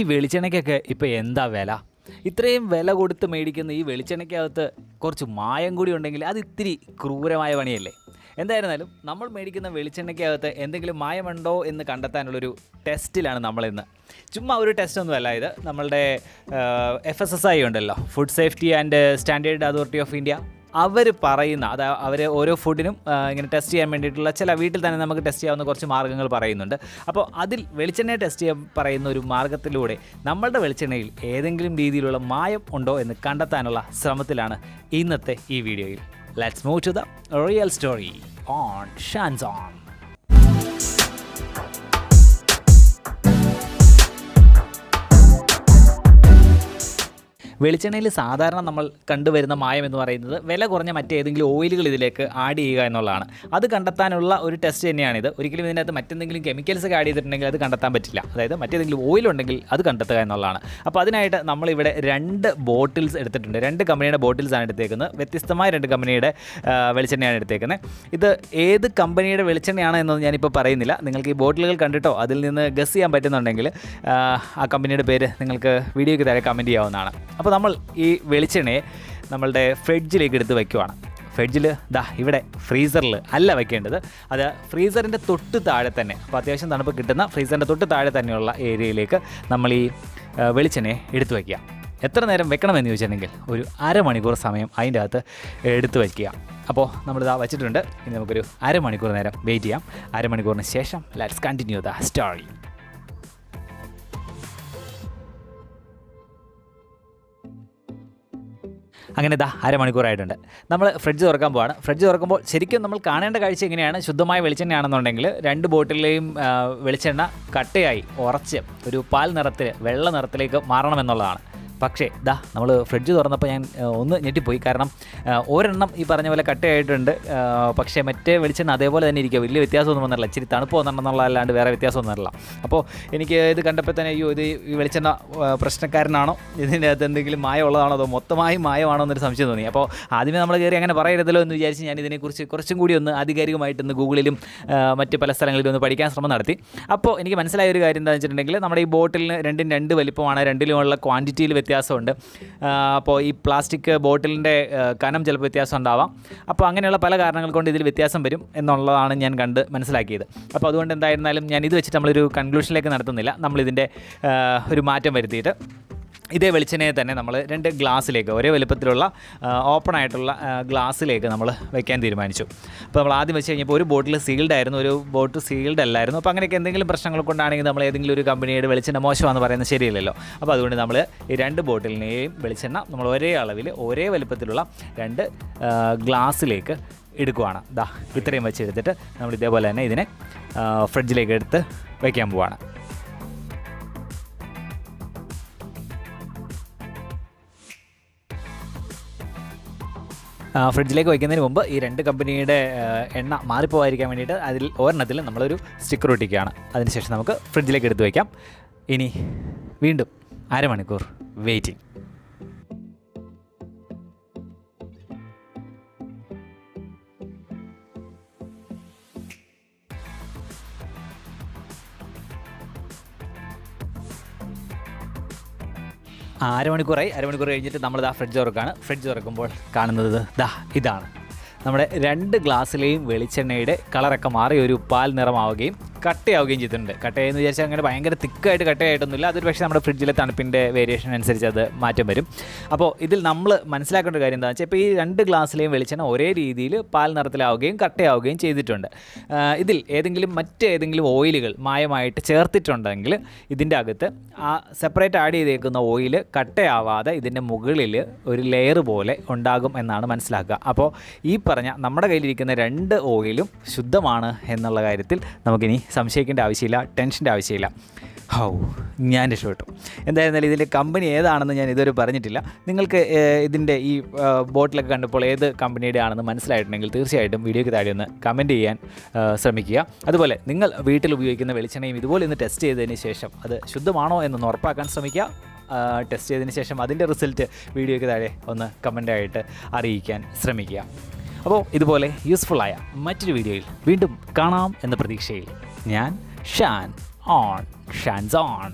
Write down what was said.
ഈ വെളിച്ചെണ്ണയ്ക്കൊക്കെ ഇപ്പോൾ എന്താ വില? ഇത്രയും വില കൊടുത്ത് മേടിക്കുന്ന ഈ വെളിച്ചെണ്ണയ്ക്കകത്ത് കുറച്ച് മായം കൂടി ഉണ്ടെങ്കിൽ അത് ഇത്തിരി ക്രൂരമായ പണിയല്ലേ? എന്തായിരുന്നാലും നമ്മൾ മേടിക്കുന്ന വെളിച്ചെണ്ണയ്ക്കകത്ത് എന്തെങ്കിലും മായമുണ്ടോ എന്ന് കണ്ടെത്താനുള്ളൊരു ടെസ്റ്റിലാണ് നമ്മളിന്ന്. ചുമ്മാ ഒരു ടെസ്റ്റ് ഒന്നുമല്ല ഇത്. നമ്മളുടെ എഫ് എസ് എസ് ഐ ഉണ്ടല്ലോ. Food safety and standard authority of India അവർ പറയുന്ന അത് അവർ ഓരോ ഫുഡിനും ഇങ്ങനെ ടെസ്റ്റ് ചെയ്യാൻ വേണ്ടിയിട്ടുള്ള ചില വീട്ടിൽ തന്നെ നമുക്ക് ടെസ്റ്റ് ചെയ്യാവുന്ന കുറച്ച് മാർഗങ്ങൾ പറയുന്നുണ്ട്. അപ്പോൾ അതിൽ വെളിച്ചെണ്ണയെ ടെസ്റ്റ് ചെയ്യാൻ പറയുന്ന ഒരു മാർഗത്തിലൂടെ നമ്മളുടെ വെളിച്ചെണ്ണയിൽ ഏതെങ്കിലും രീതിയിലുള്ള മായം ഉണ്ടോ എന്ന് കണ്ടെത്താനുള്ള ശ്രമത്തിലാണ് ഇന്നത്തെ ഈ വീഡിയോയിൽ. Let's move to the real story on chance on വെളിച്ചെണ്ണയിൽ സാധാരണ നമ്മൾ കണ്ടുവരുന്ന മായം എന്ന് പറയുന്നത് വില കുറഞ്ഞ മറ്റേതെങ്കിലും ഓയിലുകൾ ഇതിലേക്ക് ആഡ് ചെയ്യുക എന്നുള്ളതാണ്. അത് കണ്ടെത്താനുള്ള ഒരു ടെസ്റ്റ് തന്നെയാണിത്. ഒരിക്കലും ഇതിനകത്ത് മറ്റെന്തെങ്കിലും കെമിക്കൽസ് ഒക്കെ ആഡ് ചെയ്തിട്ടുണ്ടെങ്കിൽ അത് കണ്ടെത്താൻ പറ്റില്ല. അതായത് മറ്റേതെങ്കിലും ഓയിൽ ഉണ്ടെങ്കിൽ അത് കണ്ടെത്തുക എന്നുള്ളതാണ്. അപ്പോൾ അതിനായിട്ട് നമ്മളിവിടെ രണ്ട് ബോട്ടിൽസ് എടുത്തിട്ടുണ്ട്. രണ്ട് കമ്പനിയുടെ ബോട്ടിൽസാണ് എടുത്തേക്കുന്നത്. വ്യത്യസ്തമായ രണ്ട് കമ്പനിയുടെ വെളിച്ചെണ്ണയാണ് എടുത്തേക്കുന്നത്. ഇത് ഏത് കമ്പനിയുടെ വെളിച്ചെണ്ണയാണ് എന്നത് ഞാനിപ്പോൾ പറയുന്നില്ല. നിങ്ങൾക്ക് ഈ ബോട്ടിലുകൾ കണ്ടിട്ടോ? അതിൽ നിന്ന് ഗസ് ചെയ്യാൻ പറ്റുന്നുണ്ടെങ്കിൽ ആ, ആ കമ്പനിയുടെ പേര് നിങ്ങൾക്ക് വീഡിയോയ്ക്ക് താഴെ കമന്റ് ചെയ്യാവുന്നതാണ്. അപ്പോൾ നമ്മൾ ഈ വെളിച്ചെണ്ണയെ നമ്മളുടെ ഫ്രിഡ്ജിലേക്ക് എടുത്ത് വയ്ക്കുവാണ് ഫ്രിഡ്ജിൽ ദാ ഇവിടെ ഫ്രീസറിൽ അല്ല വെക്കേണ്ടത്. അത് ഫ്രീസറിന്റെ തൊട്ട് താഴെ തന്നെ. അപ്പോൾ അത്യാവശ്യം തണുപ്പ് കിട്ടുന്ന ഫ്രീസറിന്റെ തൊട്ട് താഴെ തന്നെയുള്ള ഏരിയയിലേക്ക് നമ്മൾ ഈ വെളിച്ചെണ്ണയെ എടുത്തു വയ്ക്കുക എത്ര നേരം വെക്കണമെന്ന് ചോദിച്ചിട്ടുണ്ടെങ്കിൽ ഒരു അരമണിക്കൂർ സമയം അതിന്റെ അകത്ത് എടുത്തു വയ്ക്കുക അപ്പോൾ നമ്മളിതാ വെച്ചിട്ടുണ്ട്. ഇനി നമുക്കൊരു അരമണിക്കൂർ നേരം വെയിറ്റ് ചെയ്യാം. അരമണിക്കൂറിന് ശേഷം ലെറ്റ്സ് കണ്ടിന്യൂ ദ സ്റ്റോറി അങ്ങനെ ഇതാ അരമണിക്കൂറായിട്ടുണ്ട്. നമ്മൾ ഫ്രിഡ്ജ് തുറക്കാൻ പോവാണ്. ഫ്രിഡ്ജ് തുറക്കുമ്പോൾ ശരിക്കും നമ്മൾ കാണേണ്ട കാഴ്ച എങ്ങനെയാണ്? ശുദ്ധമായ വെളിച്ചെണ്ണയാണെന്നുണ്ടെങ്കിൽ രണ്ട് ബോട്ടിലെയും വെളിച്ചെണ്ണ കട്ടയായി ഉറച്ച് ഒരു പാൽ നിറത്തിൽ വെള്ള നിറത്തിലേക്ക് മാറണമെന്നുള്ളതാണ് പക്ഷേ ദാ നമ്മൾ ഫ്രിഡ്ജ് തുറന്നപ്പോൾ ഞാൻ ഒന്ന് ഞെട്ടിപ്പോയി. കാരണം ഒരെണ്ണം ഈ പറഞ്ഞ പോലെ കട്ടയായിട്ടുണ്ട്. പക്ഷേ മറ്റേ വെളിച്ചെണ്ണ അതേപോലെ തന്നെ ഇരിക്കുക വലിയ വ്യത്യാസമൊന്നും വന്നില്ല ഇച്ചിരി തണുപ്പ് വന്നിട്ടുള്ള അല്ലാണ്ട് വേറെ വ്യത്യാസമൊന്നും വന്നില്ല അപ്പോൾ എനിക്ക് ഇത് കണ്ടപ്പോൾ തന്നെ അയ്യോ ഇത് ഈ വെളിച്ചെണ്ണ പ്രശ്നക്കാരനാണോ? ഇതിന്റെ അകത്ത് എന്തെങ്കിലും മായമുള്ളതാണോ അതോ മൊത്തമായി മായമാണോ എന്നൊരു സംശയം തോന്നി. അപ്പോൾ ആദ്യമേ നമ്മൾ കയറി അങ്ങനെ പറയരുതല്ലോ എന്ന് വിചാരിച്ച് ഞാൻ ഇതിനെക്കുറിച്ച് കുറച്ചും കൂടി ഒന്ന് ആധികാരികമായിട്ടൊന്ന് ഗൂഗിളിലും മറ്റ് പല സ്ഥലങ്ങളിലും ഒന്ന് പഠിക്കാൻ ശ്രമം നടത്തി. അപ്പോൾ എനിക്ക് മനസ്സിലായ ഒരു കാര്യം എന്താണെന്ന് വെച്ചിട്ടുണ്ടെങ്കിൽ നമ്മുടെ ഈ ബോട്ടിലിന് രണ്ടും രണ്ട് വലിപ്പമാണ്. രണ്ടിലുമുള്ള ക്വാണ്ടിറ്റിയിൽ വ്യത്യാസമുണ്ട്. അപ്പോൾ ഈ പ്ലാസ്റ്റിക് ബോട്ടിലിന്റെ കനം ചിലപ്പോൾ വ്യത്യാസം ഉണ്ടാവാം. അപ്പോൾ അങ്ങനെയുള്ള പല കാരണങ്ങൾ കൊണ്ട് ഇതിൽ വ്യത്യാസം വരും എന്നുള്ളതാണ് ഞാൻ കണ്ട് മനസ്സിലാക്കിയത്. അപ്പോൾ അതുകൊണ്ട് എന്തായിരുന്നാലും ഞാൻ ഇത് വെച്ചിട്ട് നമ്മളൊരു കൺക്ലൂഷനിലേക്ക് നടത്തുന്നില്ല. നമ്മളിതിന്റെ ഒരു മാറ്റം വരുത്തിയിട്ട്. ഇതേ വെളിച്ചെണ്ണയെ തന്നെ നമ്മൾ രണ്ട് ഗ്ലാസ്സിലേക്ക് ഒരേ വലുപ്പത്തിലുള്ള ഓപ്പൺ ആയിട്ടുള്ള ഗ്ലാസ്സിലേക്ക് നമ്മൾ വെക്കാൻ തീരുമാനിച്ചു. അപ്പോൾ നമ്മൾ ആദ്യം വെച്ച് കഴിഞ്ഞപ്പോൾ ഒരു ബോട്ടിൽ സീൽഡ് ആയിരുന്നു ഒരു ബോട്ട് സീൽഡ് അല്ലായിരുന്നു. അപ്പോൾ അങ്ങനെയൊക്കെ എന്തെങ്കിലും പ്രശ്നങ്ങൾ കൊണ്ടാണെങ്കിൽ നമ്മൾ ഏതെങ്കിലും ഒരു കമ്പനിയുടെ വെളിച്ചെണ്ണ മോശമാണെന്ന് പറയുന്നത് ശരിയല്ലല്ലോ. അപ്പോൾ അതുകൊണ്ട് നമ്മൾ ഈ രണ്ട് ബോട്ടിലിനെയും വെളിച്ചെണ്ണ നമ്മൾ ഒരേ അളവിൽ ഒരേ വലുപ്പത്തിലുള്ള രണ്ട് ഗ്ലാസ്സിലേക്ക് എടുക്കുവാണ്. ദാ ഇത്രയും വെച്ചെടുത്തിട്ട് നമ്മൾ ഇതേപോലെ തന്നെ ഇതിനെ ഫ്രിഡ്ജിലേക്ക് എടുത്ത് വയ്ക്കാൻ പോവാണ്. ഫ്രിഡ്ജിലേക്ക് വയ്ക്കുന്നതിന് മുമ്പ് ഈ രണ്ട് കമ്പനിയുടെ എണ്ണ മാറിപ്പോകാതിരിക്കാൻ വേണ്ടിയിട്ട് അതിൽ ഒരെണ്ണത്തിൽ നമ്മളൊരു സ്റ്റിക്കർ ഒട്ടിക്കുകയാണ് അതിനുശേഷം നമുക്ക് ഫ്രിഡ്ജിലേക്ക് എടുത്ത് വയ്ക്കാം. ഇനി വീണ്ടും അരമണിക്കൂർ വെയിറ്റിംഗ് അരമണിക്കൂറായി. അരമണിക്കൂർ കഴിഞ്ഞിട്ട് നമ്മൾ ഇതാ ഫ്രിഡ്ജ് തുറക്കുകയാണ് ഫ്രിഡ്ജ് തുറക്കുമ്പോൾ കാണുന്നത് ദാ ഇതാണ്. നമ്മുടെ രണ്ട് ഗ്ലാസ്സിലെയും വെളിച്ചെണ്ണയുടെ കളറൊക്കെ മാറി ഒരു പാൽ നിറമാവുകയും കട്ടയാവുകയും ചെയ്തിട്ടുണ്ട്. കട്ടയെന്ന് വിചാരിച്ചാൽ അങ്ങനെ ഭയങ്കര തിക്കായിട്ട് കട്ടയായിട്ടൊന്നുമില്ല. അതൊരു പക്ഷേ നമ്മുടെ ഫ്രിഡ്ജിലെ തണുപ്പിന്റെ വേരിയേഷൻ അനുസരിച്ച് അത് മാറ്റം വരും. അപ്പോൾ ഇതിൽ നമ്മൾ മനസ്സിലാക്കേണ്ട ഒരു കാര്യം എന്താണെന്ന് വെച്ചാൽ ഇപ്പോൾ ഈ രണ്ട് ഗ്ലാസ്സിലെയും വെളിച്ചെണ്ണ ഒരേ രീതിയിൽ പാൽ നിറത്തിലാവുകയും കട്ടയാവുകയും ചെയ്തിട്ടുണ്ട്. ഇതിൽ ഏതെങ്കിലും മറ്റേതെങ്കിലും ഓയിലുകൾ മായമായിട്ട് ചേർത്തിട്ടുണ്ടെങ്കിൽ ഇതിന്റെ അകത്ത് ആ സെപ്പറേറ്റ് ആഡ് ചെയ്തേക്കുന്ന ഓയിൽ കട്ടയാവാതെ ഇതിന്റെ മുകളിൽ ഒരു ലെയർ പോലെ ഉണ്ടാകും എന്നാണ് മനസ്സിലാക്കുക. അപ്പോൾ ഈ പറഞ്ഞ നമ്മുടെ കയ്യിലിരിക്കുന്ന രണ്ട് ഓയിലും ശുദ്ധമാണ് എന്നുള്ള കാര്യത്തിൽ നമുക്കിനി സംശയിക്കേണ്ട ആവശ്യമില്ല ടെൻഷന്റെ ആവശ്യമില്ല. ഹൗ ഞാൻ രക്ഷപ്പെട്ടു. എന്തായിരുന്നാലും ഇതിന്റെ കമ്പനി ഏതാണെന്ന് ഞാൻ ഇതുവരെ പറഞ്ഞിട്ടില്ല. നിങ്ങൾക്ക് ഇതിന്റെ ഈ ബോട്ടിലൊക്കെ കണ്ടപ്പോൾ ഏത് കമ്പനിയുടെ ആണെന്ന് മനസ്സിലായിട്ടുണ്ടെങ്കിൽ തീർച്ചയായിട്ടും വീഡിയോയ്ക്ക് താഴെ ഒന്ന് കമന്റ് ചെയ്യാൻ ശ്രമിക്കുക. അതുപോലെ നിങ്ങൾ വീട്ടിൽ ഉപയോഗിക്കുന്ന വെളിച്ചെണ്ണയും ഇതുപോലെ ഒന്ന് ടെസ്റ്റ് ചെയ്തതിന് ശേഷം അത് ശുദ്ധമാണോ എന്നൊന്ന് ഉറപ്പാക്കാൻ ശ്രമിക്കുക. ടെസ്റ്റ് ചെയ്തതിന് ശേഷം അതിന്റെ റിസൾട്ട് വീഡിയോയ്ക്ക് താഴെ ഒന്ന് കമന്റായിട്ട് അറിയിക്കാൻ ശ്രമിക്കുക. അപ്പോൾ ഇതുപോലെ യൂസ്ഫുള്ളായ മറ്റൊരു വീഡിയോയിൽ വീണ്ടും കാണാം എന്ന പ്രതീക്ഷയിൽ. ഞാൻ ഷാൻ ഓൺ ഷാൻസ് ഓൺ.